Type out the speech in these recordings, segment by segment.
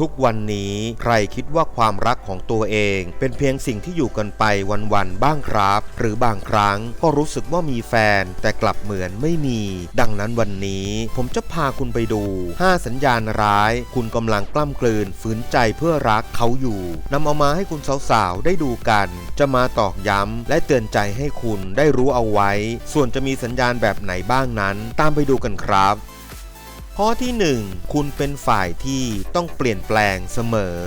ทุกวันนี้ใครคิดว่าความรักของตัวเอง เป็นเพียงสิ่งที่อยู่กันไปวันๆบ้างครับ หรือบางครั้งก็รู้สึกว่ามีแฟน แต่กลับเหมือนไม่มี ดังนั้นวันนี้ผมจะพาคุณไปดู 5 สัญญาณร้าย คุณกำลังกล้ำกลืนฝืนใจเพื่อรักเขาอยู่นำเอามาให้คุณสาวๆได้ดูกัน จะมาตอกย้ำและเตือนใจให้คุณได้รู้เอาไว้ ส่วนจะมีสัญญาณแบบไหนบ้างนั้น ตามไปดูกันครับ ข้อที่ 1 คุณเป็นฝ่ายที่ต้องเปลี่ยนแปลงเสมอ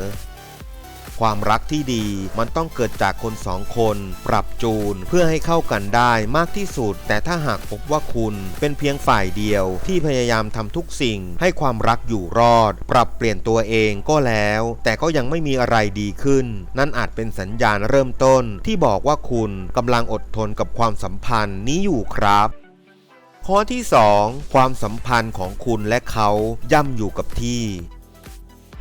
ความรักที่ดีมันต้องเกิดจากคนสองคน ปรับจูนเพื่อให้เข้ากันได้มากที่สุด แต่ถ้าหากพบว่าคุณเป็นเพียงฝ่ายเดียวที่พยายามทำทุกสิ่ง ให้ความรักอยู่รอด ปรับเปลี่ยนตัวเองก็แล้ว แต่ก็ยังไม่มีอะไรดีขึ้น นั่นอาจเป็นสัญญาณเริ่มต้นที่บอกว่าคุณกำลังอดทนกับความสัมพันธ์นี้อยู่ครับ ข้อที่ 2 ความสัมพันธ์ของคุณและเขาย่ำอยู่กับที่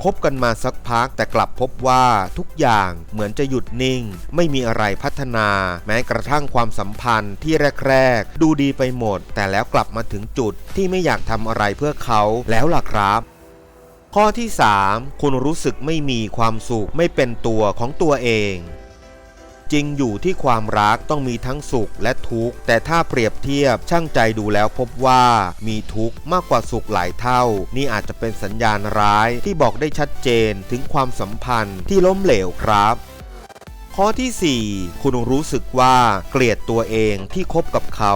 คบกันมาสักพักแต่กลับพบว่าทุกอย่างเหมือนจะหยุดนิ่ง ไม่มีอะไรพัฒนา แม้กระทั่งความสัมพันธ์ที่แรก ๆ ดูดีไปหมด แต่แล้วกลับมาถึงจุดที่ไม่อยากทำอะไรเพื่อเขาแล้วล่ะครับ ข้อที่ 3 คุณรู้สึกไม่มีความสุขไม่เป็นตัวของตัวเอง จริงอยู่ที่ความรักต้องมีทั้งสุขและทุกข์ แต่ถ้าเปรียบเทียบช่างใจดูแล้วพบว่ามีทุกข์มากกว่าสุขหลายเท่า นี่อาจจะเป็นสัญญาณร้ายที่บอกได้ชัดเจนถึงความสัมพันธ์ที่ล้มเหลวครับข้อที่ 4 คุณรู้สึกว่าเกลียดตัวเองที่คบกับเขา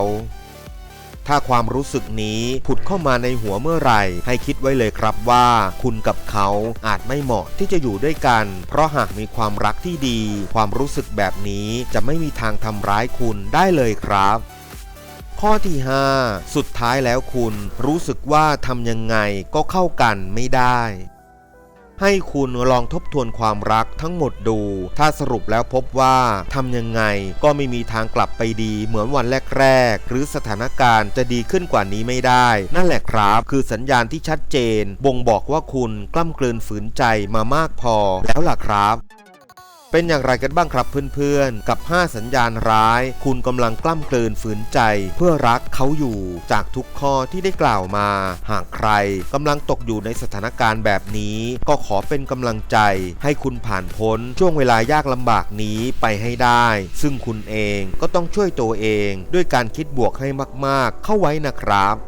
ถ้าความรู้สึกนี้ผุดเข้ามาในหัวเมื่อไหร่ ให้คิดไว้เลยครับว่า คุณกับเขาอาจไม่เหมาะที่จะอยู่ด้วยกัน เพราะหากมีความรักที่ดี ความรู้สึกแบบนี้จะไม่มีทางทำร้ายคุณได้เลยครับข้อที่ 5 สุดท้ายแล้วคุณรู้สึกว่าทำยังไงก็เข้ากันไม่ได้ ให้คุณลองทบทวนความรักทั้งหมดดู ถ้าสรุปแล้วพบว่าทำยังไงก็ไม่มีทางกลับไปดีเหมือนวันแรก ๆ หรือสถานการณ์จะดีขึ้นกว่านี้ไม่ได้ นั่นแหละครับ คือสัญญาณที่ชัดเจน บ่งบอกว่าคุณกล้ำกลืนฝืนใจมามากพอแล้วล่ะครับ เป็นอย่างไรกันบ้างครับเพื่อนๆ กับ 5 สัญญาณร้าย คุณกำลังกล้ำกลืนฝืนใจ เพื่อรักเขาอยู่จากทุกข้อที่ได้กล่าวมา หากใครกำลังตกอยู่ในสถานการณ์แบบนี้ ก็ขอเป็นกำลังใจ ให้คุณผ่านพ้นช่วงเวลายากลำบากนี้ไปให้ได้ ซึ่งคุณเองก็ต้องช่วยตัวเอง ด้วยการคิดบวกให้มากๆ เข้าไว้นะครับ